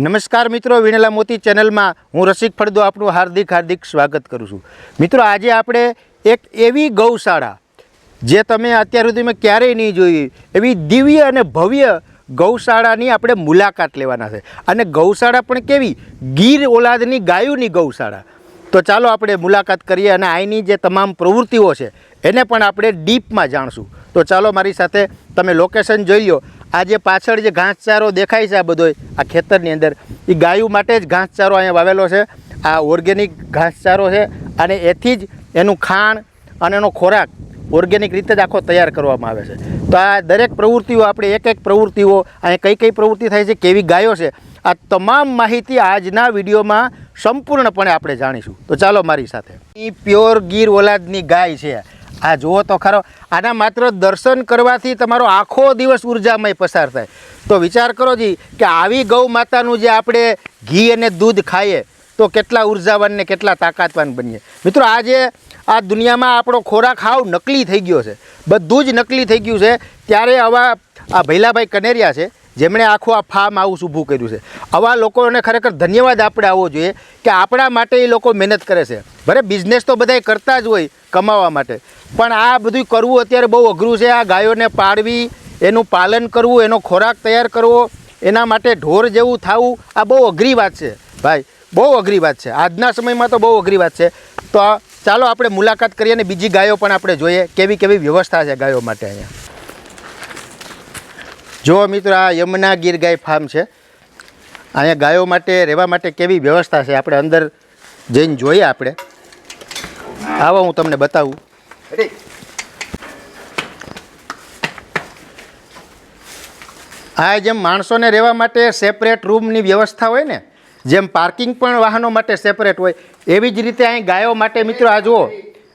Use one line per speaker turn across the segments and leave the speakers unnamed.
નમસ્કાર મિત્રો, વિણેલા મોતી ચેનલમાં હું રસિક ફળદો, આપનું હાર્દિક હાર્દિક સ્વાગત કરું છું. મિત્રો, આજે આપણે એક એવી ગૌશાળા, જે તમે અત્યાર સુધીમાં ક્યારેય નહીં જોઈ, એવી દિવ્ય અને ભવ્ય ગૌશાળાની આપણે મુલાકાત લેવાના છે. અને ગૌશાળા પણ કેવી? ગીર ઓલાદની ગાયોની ગૌશાળા. તો ચાલો આપણે મુલાકાત કરીએ અને અહીંની જે તમામ પ્રવૃત્તિઓ છે, એને પણ આપણે ડીપમાં જાણશું. તો ચાલો મારી સાથે તમે લોકેશન જોઈ લો. આ જે પાછળ જે ઘાસચારો દેખાય છે આ બધો આ ખેતરની અંદર એ ગાયું માટે જ ઘાસચારો અહીંયા વાવેલો છે. આ ઓર્ગેનિક ઘાસચારો છે અને એથી જ એનું ખાણ અને એનો ખોરાક ઓર્ગેનિક રીતે જ આખો તૈયાર કરવામાં આવે છે. તો આ દરેક પ્રવૃત્તિઓ, આપણે એક એક પ્રવૃત્તિઓ, અહીંયા કઈ કઈ પ્રવૃત્તિ થાય છે, કેવી ગાયો છે, આ તમામ માહિતી આજના વિડીયોમાં સંપૂર્ણપણે આપણે જાણીશું. તો ચાલો મારી સાથે. એ પ્યોર ગીર ઓલાદની ગાય છે આ જુઓ તો ખરો, આના માત્ર દર્શન કરવાથી તમારો આખો દિવસ ઉર્જામય પસાર થાય. તો વિચાર કરો જી, કે આવી ગૌ માતાનું જે આપણે ઘી અને દૂધ ખાઈએ, તો કેટલા ઉર્જાવાન ને કેટલા તાકાતવાન બનીએ. મિત્રો આજે આ દુનિયામાં આપણો ખોરાક હાવ નકલી થઈ ગયો છે. બધું જ નકલી થઈ ગયું છે. ત્યારે આવા આ ભૈલાભાઈ કનેરિયા છે જેમણે આખું આ ફાર્મ હાઉસ ઊભું કર્યું છે. આવા લોકોને ખરેખર ધન્યવાદ આપણે આવવો જોઈએ કે આપણા માટે એ લોકો મહેનત કરે છે. ભલે બિઝનેસ તો બધાય કરતા જ હોય કમાવા માટે. પણ આ બધું કરવું અત્યારે બહુ અઘરું છે. આ ગાયોને પાળવી, એનું પાલન કરવું, એનો ખોરાક તૈયાર કરવો, એના માટે ઢોર જેવું થવું, આ બહુ અઘરી વાત છે. ભાઈ, બહુ અઘરી વાત છે. આજના સમયમાં તો બહુ અઘરી વાત છે. તો ચાલો આપણે મુલાકાત કરીએ અને બીજી ગાયો પણ આપણે જોઈએ. કેવી કેવી વ્યવસ્થા છે ગાયો માટે અહીંયા. જો મિત્રો, આ યમુના ગીર ગાય ફાર્મ છે. અહીંયા ગાયો માટે, રહેવા માટે કેવી વ્યવસ્થા છે? આપણે અંદર જઈને જોઈએ આપણે. આવો હું તમને બતાવું. આ જેમ માણસોને રહેવા માટે સેપરેટ રૂમની વ્યવસ્થા હોય ને, જેમ પાર્કિંગ પણ વાહનો માટે સેપરેટ હોય, એવી જ રીતે અહીં ગાયો માટે, મિત્રો, આ જુઓ.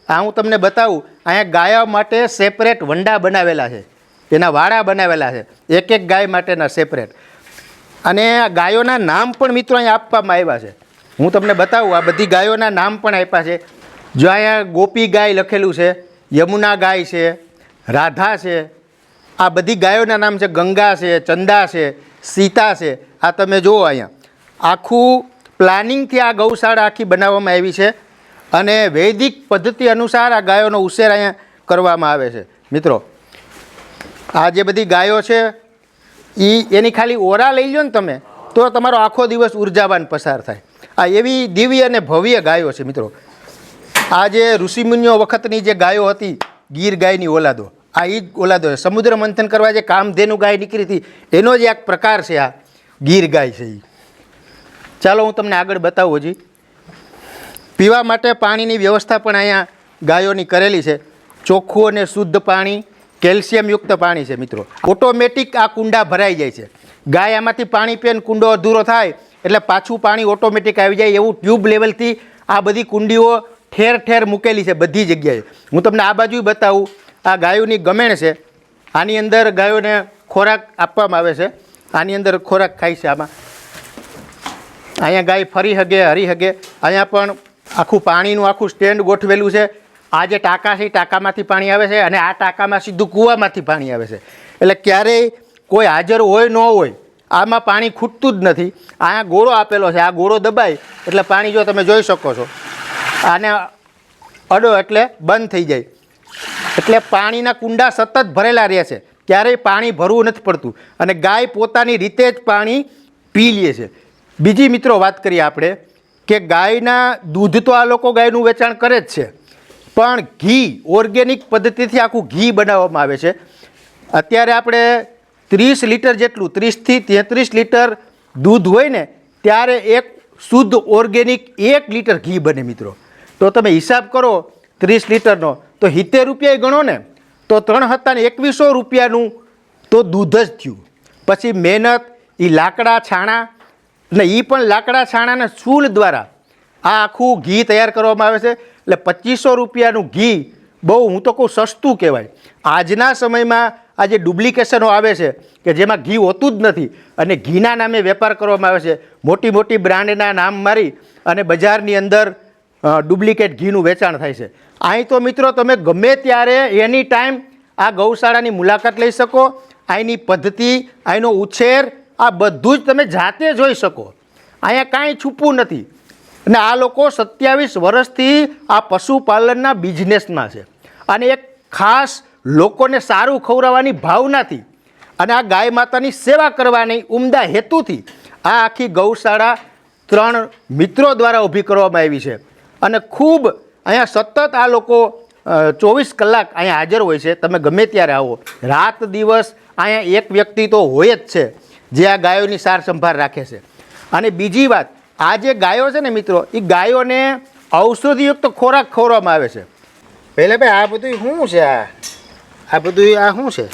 આ હું તમને બતાવું. અહીંયા ગાયો માટે સેપરેટ વંડા બનાવેલા છે. એના વાડા બનાવેલા છે. એક એક ગાય માટેના સેપરેટ અને આ ગાયોના નામ પણ મિત્રો અહીંયા આપવામાં આવ્યા છે. હું તમને બતાવું, આ બધી ગાયોના નામ પણ આપ્યા છે. જો અહીંયા ગોપી ગાય લખેલું છે, યમુના ગાય છે, રાધા છે, આ બધી ગાયોના નામ છે. ગંગા છે, ચંદા છે, સીતા છે. આ તમે જુઓ અહીંયા. આખું પ્લાનિંગથી આ ગૌશાળા આખી બનાવવામાં આવી છે અને વૈદિક પદ્ધતિ અનુસાર આ ગાયોનો ઉછેર અહીંયા કરવામાં આવે છે. મિત્રો આ જે બધી ગાયો છે એ એની ખાલી ઓરા લઈ લો ને તમે, તો તમારો આખો દિવસ ઉર્જાવાન પસાર થાય. આ એવી દિવ્ય અને ભવ્ય ગાયો છે મિત્રો. આ જે ઋષિમુનિઓ વખતની જે ગાયો હતી, ગીર ગાયની ઓલાદો, આ એ જ ઓલાદો સમુદ્ર મંથન કરવા જે કામધેનુ ગાય નીકળી હતી, એનો જ એક પ્રકાર છે આ ગીર ગાય છે એ ચાલો હું તમને આગળ બતાવું હજી. પીવા માટે પાણીની વ્યવસ્થા પણ અહીંયા ગાયોની કરેલી છે. ચોખ્ખું અને શુદ્ધ પાણી કેલ્શિયમયુક્ત પાણી છે, મિત્રો. ઓટોમેટિક આ કુંડા ભરાઈ જાય છે. ગાય આમાંથી પાણી પીને કુંડો અધૂરો થાય, એટલે પાછું પાણી ઓટોમેટિક આવી જાય એવું ટ્યુબ લેવલથી આ બધી કુંડીઓ ઠેર ઠેર મૂકેલી છે બધી જગ્યાએ. હું તમને આ બાજુ બતાવું, આ ગાયોની ગમેણ છે. આની અંદર ગાયોને ખોરાક આપવામાં આવે છે. આની અંદર ખોરાક ખાય છે આમાં. અહીંયા ગાય ફરી હગે, હરી હગે. અહીંયા પણ આખું પાણીનું આખું સ્ટેન્ડ ગોઠવેલું છે. આ જે ટાંકા છે, એ ટાંકામાંથી પાણી આવે છે અને આ ટાંકામાં સીધું કૂવામાંથી પાણી આવે છે. એટલે ક્યારેય કોઈ હાજર હોય, ન હોય, આમાં પાણી ખૂટતું જ નથી. અહીંયા ગોળો આપેલો છે, આ ગોળો દબાય, એટલે પાણી જો તમે જોઈ શકો છો, આને અડો એટલે બંધ થઈ જાય. એટલે પાણીના કુંડા સતત ભરેલા રહે છે. ક્યારેય પાણી ભરવું નથી પડતું. અને ગાય પોતાની રીતે જ પાણી પી લે છે. બીજી મિત્રો વાત કરીએ આપણે કે ગાયના દૂધ તો આ લોકો ગાયનું વેચાણ કરે જ છે. પણ ઘી, ઓર્ગેનિક પદ્ધતિથી આખું ઘી બનાવવામાં આવે છે. અત્યારે આપણે ત્રીસ લીટર જેટલું, ત્રીસથી તેત્રીસ લીટર દૂધ હોય ને, ત્યારે એક શુદ્ધ ઓર્ગેનિક એક લીટર ઘી બને મિત્રો. તો તમે હિસાબ કરો ત્રીસ લીટરનો, તો સિત્તેર રૂપિયા ગણો ને, તો ત્રણ હતા ને એકવીસો રૂપિયાનું તો દૂધ જ થયું. પછી મહેનત એ લાકડા છાણા, ને એ પણ લાકડા છાણાના ચૂલ દ્વારા આ આખું ઘી તૈયાર કરવામાં આવે છે. એટલે પચીસો રૂપિયાનું ઘી બહુ હું તો કહું સસ્તું કહેવાય. આજના સમયમાં આ જે ડુપ્લિકેશનો આવે છે કે જેમાં ઘી હોતું જ નથી અને ઘીના નામે વેપાર કરવામાં આવે છે. મોટી મોટી બ્રાન્ડના નામ મારી અને બજારની અંદર ડુપ્લિકેટ ઘીનું વેચાણ થાય છે. અહીં તો મિત્રો તમે ગમે ત્યારે એની ટાઈમ આ ગૌશાળાની મુલાકાત લઈ શકો, અહીંની પદ્ધતિ, અહીંનો ઉછેર, આ બધું જ તમે જાતે જોઈ શકો. અહીંયા કાંઈ છૂપવું નથી. અને આ લોકો સત્યાવીસ વર્ષથી આ પશુપાલનના બિઝનેસમાં છે. અને એક ખાસ લોકોને સારું ખવડાવવાની ભાવનાથી અને આ ગાય માતાની સેવા કરવાની ઉમદા હેતુથી આ આખી ગૌશાળા ત્રણ મિત્રો દ્વારા ઊભી કરવામાં આવી છે. અને ખૂબ અહીંયા સતત આ લોકો ચોવીસ કલાક અહીંયા હાજર હોય છે. તમે ગમે ત્યારે આવો. રાત દિવસ અહીંયા એક વ્યક્તિ તો હોય જ છે જે આ ગાયોની સાર સંભાળ રાખે છે. અને બીજી વાત આ જે ગાયો છે ને મિત્રો એ ગાયોને ઔષધિયુક્ત ખોરાક ખોરવામાં આવે છે. પહેલે ભાઈ આ બધું શું છે આ? આ બધું આ શું છે?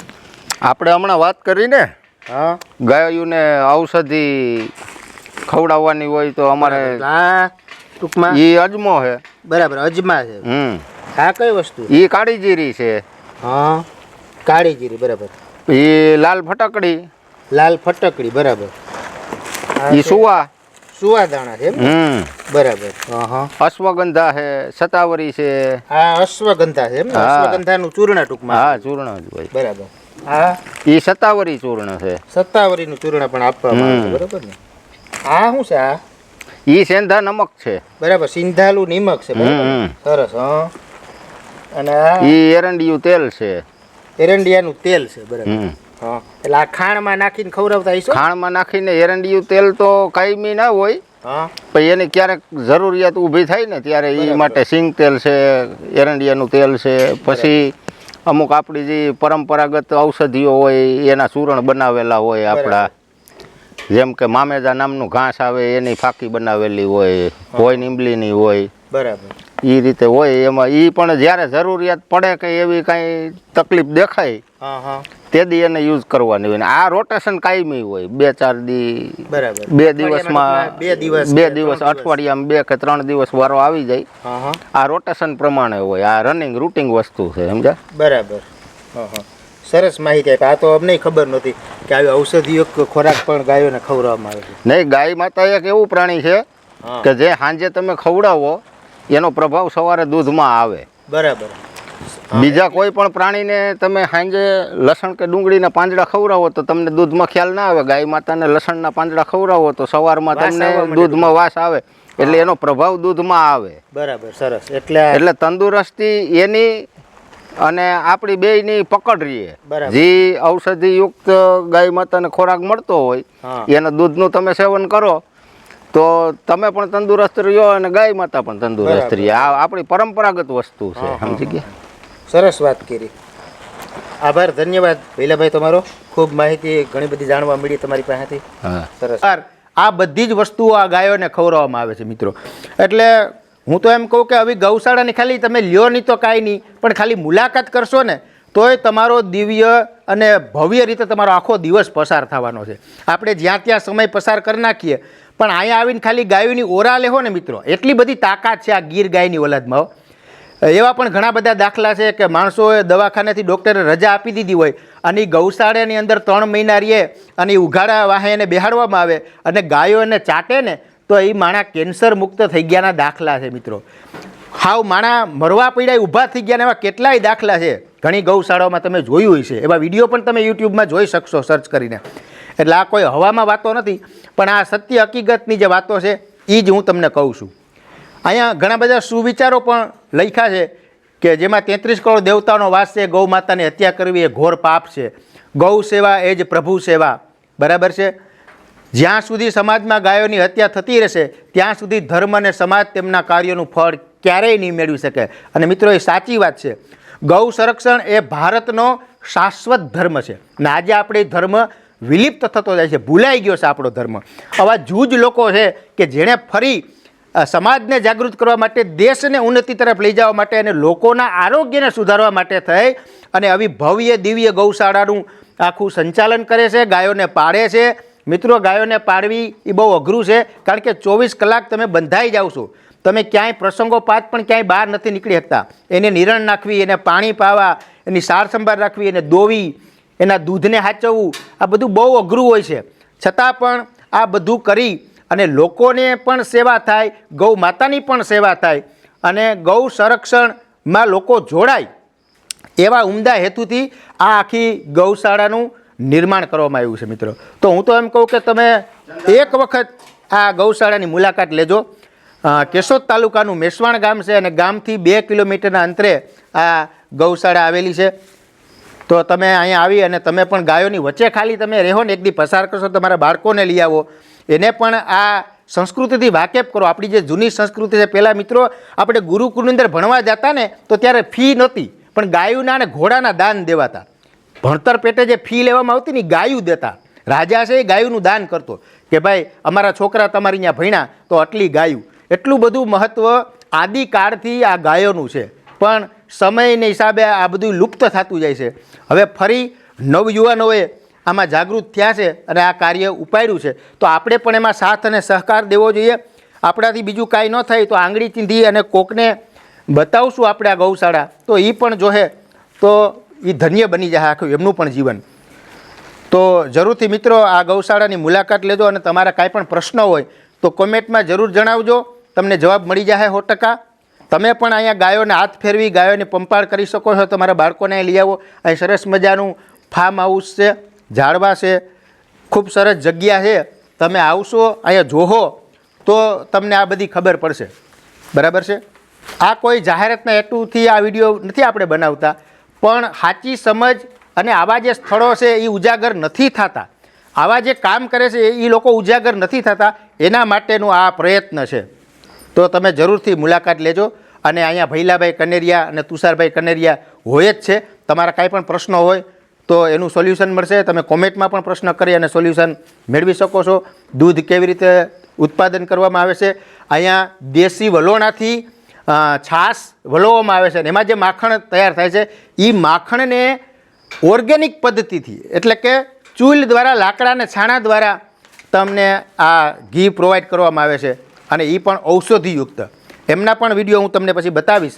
આપણે હમણાં વાત કરીને
હા.
ગાયોને ઔષધિ ખવડાવવાની હોય તો અમારે
આ ટૂંકમાં
એ અજમો છે.
બરાબર અજમા છે.
હમ.
આ કઈ વસ્તુ?
એ કાળી જીરી છે.
હા કાળી જીરી બરાબર.
એ લાલ ફટકડી.
લાલ ફટકડી બરાબર.
એ સુવા.
સુવા છે
હમ.
બરાબર. હા હા
અશ્વગંધા છે સતાવરી છે.
આ અશ્વગંધા છે એમ
હા.
અશ્વગંધાનું ચૂર્ણ ટૂંકમાં.
હા ચૂર્ણ જ હોય.
બરાબર. હા.
એ સતાવરી ચૂર્ણ છે.
સત્તાવરીનું ચૂર્ણ પણ આપવામાં આવે છે બરાબર ને? આ શું છે આ?
એ સેંધા નમક છે.
બરાબર સિંધાલું નિમક છે. સરસ હા. અને આ
એ એરંડિયું તેલ છે.
એરંડિયાનું તેલ છે બરાબર. એટલે આ ખાણમાં નાખીને ખવડાવતા હશો?
ખાણમાં નાખીને એરંડિયું તેલ તો કાયમી ના હોય
પછી
પણ એની ક્યારેક જરૂરિયાત ઊભી થાય ને ત્યારે એ માટે સિંગ તેલ છે એરંડિયાનું તેલ છે પછી અમુક આપણી જે પરંપરાગત ઔષધિઓ હોય એના ચૂરણ બનાવેલા હોય આપણા. જેમ કે મામેજા નામનું ઘાસ આવે એની ફાકી બનાવેલી હોય હોય નીમલીની હોય
બરાબર.
એ રીતે હોય એમાં એ પણ જ્યારે જરૂરિયાત પડે કે એવી કાંઈ તકલીફ દેખાય તે દી એને યુઝ કરવાની હોય. ને આ રોટેશન કાયમી હોય બે ચાર દી
બરાબર.
બે દિવસમાં
બે દિવસ
બે દિવસ અઠવાડિયામાં બે કે ત્રણ દિવસ વારો આવી જાય. આ રોટેશન પ્રમાણે હોય આ રનિંગ રૂટિંગ વસ્તુ છે સમજા
બરાબર. સરસ માહિતી આપી. આ તો અમને ખબર નહોતી કે આવી ઔષધિયુક્ત ખોરાક પણ ગાયોને ખવડાવવામાં આવે છે.
નહીં ગાય માતા એક એવું પ્રાણી છે કે જે સાંજે તમે ખવડાવો એનો પ્રભાવ સવારે દૂધમાં આવે.
બરાબર.
બીજા કોઈ પણ પ્રાણીને તમે સાંજે લસણ કે ડુંગળીના પાંદડા ખવડાવો તો તમને દૂધમાં ખ્યાલ ના આવે. ગાય માતાને લસણના પાંદડા ખવડાવો તો સવારમાં તમને દૂધમાં વાસ આવે. એટલે એનો પ્રભાવ દૂધમાં આવે.
બરાબર સરસ. એટલે
એટલે તંદુરસ્તી એની અને આપણી બેયની પકડ રહીએ જે ઔષધિયુક્ત ગાય માતાને ખોરાક મળતો હોય એના દૂધનું તમે સેવન કરો. તો તમે પણ તંદુરસ્ત રહ્યો અને ગાય માતા પણ તંદુરસ્ત રહી આ આપણી પરંપરાગત વસ્તુ છે સમજી ગયા?
સરસ વાત કરી. આભાર ધન્યવાદ ભૈલાભાઈ તમારો. ખૂબ માહિતી ઘણી બધી જાણવા મળી તમારી પાસેથી.
હા.
સરસ. આ બધી જ વસ્તુઓ આ ગાયોને ખવડાવવામાં આવે છે મિત્રો. એટલે હું તો એમ કહું કે આવી ગૌશાળાની ખાલી તમે લ્યો નહીં તો કાંઈ નહીં પણ ખાલી મુલાકાત કરશો ને તોય તમારો દિવ્ય અને ભવ્ય રીતે તમારો આખો દિવસ પસાર થવાનો છે. આપણે જ્યાં ત્યાં સમય પસાર કરી નાખીએ પણ અહીંયા આવીને ખાલી ગાયોની ઓરા લેહો ને મિત્રો, એટલી બધી તાકાત છે આ ગીર ગાયની ઓલાદમાં એવા પણ ઘણા બધા દાખલા છે કે માણસોએ દવાખાનેથી ડૉક્ટરે રજા આપી દીધી હોય અને ગૌશાળાની અંદર ત્રણ મહિના રહીએ અને ઉઘાડા વાહે એને બેહાડવામાં આવે અને ગાયો એને ચાટે ને, તો એ માણા કેન્સર મુક્ત થઈ ગયાના દાખલા છે મિત્રો. હાવ માણા મરવા પીડા ઊભા થઈ ગયા એવા કેટલાય દાખલા છે. ઘણી ગૌશાળાઓમાં તમે જોયું હોય છે એવા વીડિયો પણ તમે યુટ્યુબમાં જોઈ શકશો સર્ચ કરીને. એટલે આ કોઈ હવામાં વાતો નથી. પણ આ સત્ય હકીકતની જે વાતો છે એ જ હું તમને કહું છું. અહીંયા ઘણા બધા સુવિચારો પણ લખ્યા છે કે જેમાં તેત્રીસ કરોડ દેવતાનો વાસ છે, ગૌ માતાની હત્યા કરવી એ ઘોર પાપ છે. ગૌ સેવા એ જ પ્રભુ સેવા. બરાબર છે? જ્યાં સુધી સમાજમાં ગાયોની હત્યા થતી રહેશે, ત્યાં સુધી ધર્મ અને સમાજ તેમના કાર્યોનું ફળ ક્યારેય નહીં મેળવી શકે. અને મિત્રો, એ સાચી વાત છે. ગૌ સંરક્ષણ એ ભારતનો શાશ્વત ધર્મ છે. અને આજે આપણે ધર્મ વિલિપ્ત થતો જાય છે, ભૂલાઈ ગયો છે આપણો ધર્મ. આવા જૂજ લોકો છે કે જેણે ફરી સમાજને જાગૃત કરવા માટે, દેશને ઉન્નતિ તરફ લઈ જવા માટે અને લોકોના આરોગ્યને સુધારવા માટે થઈ અને આવી ભવ્ય દિવ્ય ગૌશાળાનું આખું સંચાલન કરે છે, ગાયોને પાળે છે. મિત્રો, ગાયોને પાળવી એ બહુ અઘરું છે, કારણ કે ચોવીસ કલાક તમે બંધાઈ જાઓ છો. તમે ક્યાંય પ્રસંગોપાત પણ ક્યાંય બહાર નથી નીકળી શકતા. એને નિરણ નાખવી, એને પાણી પાવા, એની સાર સંભાળ રાખવી, એને દોવી એના દૂધને હાચવવું, આ બધું બહુ અઘરું હોય છે. છતાં પણ આ બધું કરી અને લોકોને પણ સેવા થાય, ગૌ માતાની પણ સેવા થાય અને ગૌ સંરક્ષણમાં લોકો જોડાય એવા ઉમદા હેતુથી આ આખી ગૌશાળાનું નિર્માણ કરવામાં આવ્યું છે મિત્રો. તો હું તો એમ કહું કે તમે એક વખત આ ગૌશાળાની મુલાકાત લેજો. કેશોદ તાલુકાનું મેસવાણ ગામ છે અને ગામથી બે કિલોમીટરના અંતરે આ ગૌશાળા આવેલી છે. તો તમે અહીંયા આવી અને તમે પણ ગાયોની વચ્ચે ખાલી તમે રહો ને એક દી પસાર કરશો તમારા બાળકોને લઈ આવો. એને પણ આ સંસ્કૃતિથી વાકેફ કરો. આપણી જે જૂની સંસ્કૃતિ છે પહેલાં મિત્રો આપણે ગુરુકુળની અંદર ભણવા જતા ને તો ત્યારે ફી નહોતી, પણ ગાયુના અને ઘોડાના દાન દેવાતા. ભણતર પેટે જે ફી લેવામાં આવતી ને ગાયું દેતા. રાજા છે એ ગાયુંનું દાન કરતો. કે ભાઈ, અમારા છોકરા તમારી અહીંયા ભણ્યા તો આટલી ગાયું. એટલું બધું મહત્ત્વ આદિકાળથી આ ગાયોનું છે. પણ સમયને હિસાબે આ બધું લુપ્ત થતું જાય છે. હવે ફરી નવયુવાનોએ આમાં જાગૃત થયા છે અને આ કાર્ય ઉપાડ્યું છે. તો આપણે પણ એમાં સાથ અને સહકાર દેવો જોઈએ. આપણાથી બીજું કાંઈ ન થાય તો આંગળી ચીંધી અને કોકને બતાવશું આપણે આ ગૌશાળા. તો એ પણ જોહે તો એ ધન્ય બની જાય આખું એમનું પણ જીવન. તો જરૂરથી મિત્રો આ ગૌશાળાની મુલાકાત લેજો અને તમારા કાંઈ પણ પ્રશ્ન હોય તો કોમેન્ટમાં જરૂર જણાવજો. તમને જવાબ મળી જાય સો ટકા. તમે પણ અહીંયા ગાયોને હાથ ફેરવી, ગાયોને પંપાળ કરી શકો છો તમારા બાળકોને લઈ આવો. અહીં સરસ મજાનું ફાર્મ હાઉસ છે, ઝાડવા છે, ખૂબ સરસ જગ્યા છે. તમે આવશો, અહીંયા જોહો તો તમને આ બધી ખબર પડશે. બરાબર છે? આ કોઈ જાહેરાતના હેતુથી આ વીડિયો નથી આપણે બનાવતા, પણ સાચી સમજ અને આવા જે સ્થળો છે એ ઉજાગર નથી થતા. આવા જે કામ કરે છે એ લોકો ઉજાગર નથી થતા, એના માટેનું આ પ્રયત્ન છે. તો તમે જરૂરથી મુલાકાત લેજો. અને અહીંયા ભૈલાભાઈ કનેરિયા અને તુષારભાઈ કનેરિયા હોય જ છે. તમારા કાંઈ પણ પ્રશ્નો હોય તો એનું સોલ્યુશન મળશે. તમે કોમેન્ટમાં પણ પ્રશ્ન કરી અને સોલ્યુશન મેળવી શકો છો. દૂધ કેવી રીતે ઉત્પાદન કરવામાં આવે છે? અહીંયા દેશી વલોણાથી છાશ વલોવામાં આવે છે અને એમાં જે માખણ તૈયાર થાય છે એ માખણને ઓર્ગેનિક પદ્ધતિથી, એટલે કે ચૂલ દ્વારા, લાકડા અને છાણા દ્વારા તમને આ ઘી પ્રોવાઈડ કરવામાં આવે છે. અને એ પણ ઔષધિયુક્ત. એમના પણ વીડિયો હું તમને પછી બતાવીશ.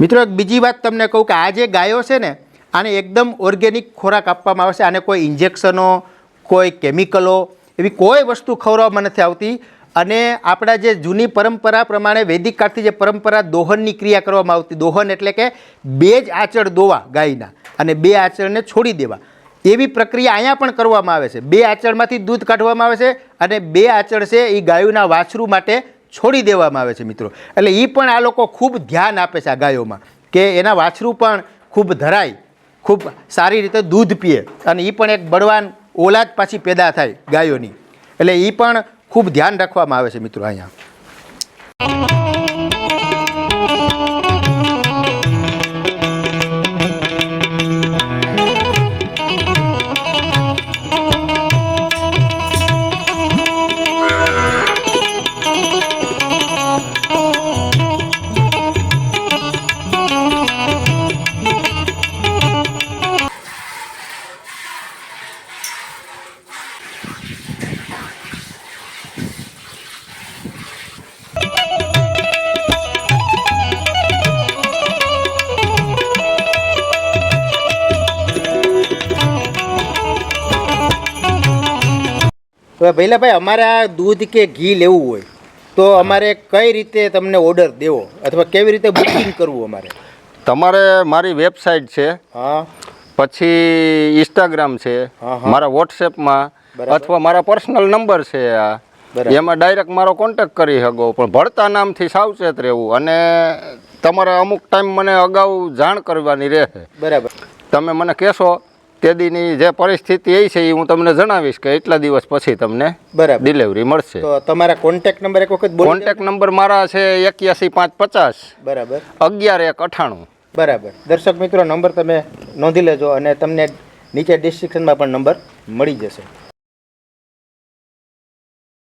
મિત્રો, એક બીજી વાત તમને કહું કે આ જે ગાયો છે ને, આને એકદમ ઓર્ગેનિક ખોરાક આપવામાં આવે છે આને કોઈ ઇન્જેક્શનો, કોઈ કેમિકલો એવી કોઈ વસ્તુ ખવડાવવામાં નથી આવતી. અને આપણા જે જૂની પરંપરા પ્રમાણે વૈદિક કાળથી જે પરંપરા દોહનની ક્રિયા કરવામાં આવતી. દોહન એટલે કે બે જ આચળ દોવા ગાયના. અને બે આચળને છોડી દેવા. એવી પ્રક્રિયા અહીંયા પણ કરવામાં આવે છે. બે આચળમાંથી દૂધ કાઢવામાં આવે છે અને બે આચળ છે એ ગાયોના વાછરું માટે છોડી દેવામાં આવે છે મિત્રો. એટલે એ પણ આ લોકો ખૂબ ધ્યાન આપે છે આ ગાયોમાં કે એના વાછરું પણ ખૂબ ધરાય, ખૂબ સારી રીતે દૂધ પીએ અને એ પણ એક બળવાન ઓલાદ પાછી પેદા થાય ગાયોની. એટલે એ પણ ખૂબ ધ્યાન રાખવામાં આવે છે મિત્રો અહીંયા. તો ભૈલાભાઈ અમારે આ દૂધ કે ઘી લેવું હોય તો અમારે કઈ રીતે તમને ઓર્ડર દેવો? અથવા કેવી રીતે બુકિંગ કરવું અમારે?
તમારે મારી વેબસાઇટ છે
હા.
પછી ઇન્સ્ટાગ્રામ છે. મારા વોટ્સએપમાં અથવા મારા પર્સનલ નંબર છે આ. એમાં ડાયરેક્ટ મારો કોન્ટેક્ટ કરી શકો પણ ભળતા નામથી સાવચેત રહેવું અને તમારે અમુક ટાઈમ મને અગાઉ જાણ કરવાની રહે.
બરાબર.
તમે મને કહેશો તે દીની જે પરિસ્થિતિ એ છે એ હું તમને જણાવીશ કે એટલા દિવસ પછી તમને
બરાબર.
ડિલિવરી મળશે.
તો તમારા કોન્ટેક્ટ નંબર એક વખત
કોન્ટેક્ટ નંબર મારા છે એક્યાસી પાંચ પચાસ.
બરાબર.
અગિયાર એક અઠાણું.
બરાબર. દર્શક મિત્રો નંબર તમે નોંધી લેજો અને તમને નીચે ડિસ્ક્રિપ્શનમાં પણ નંબર મળી જશે.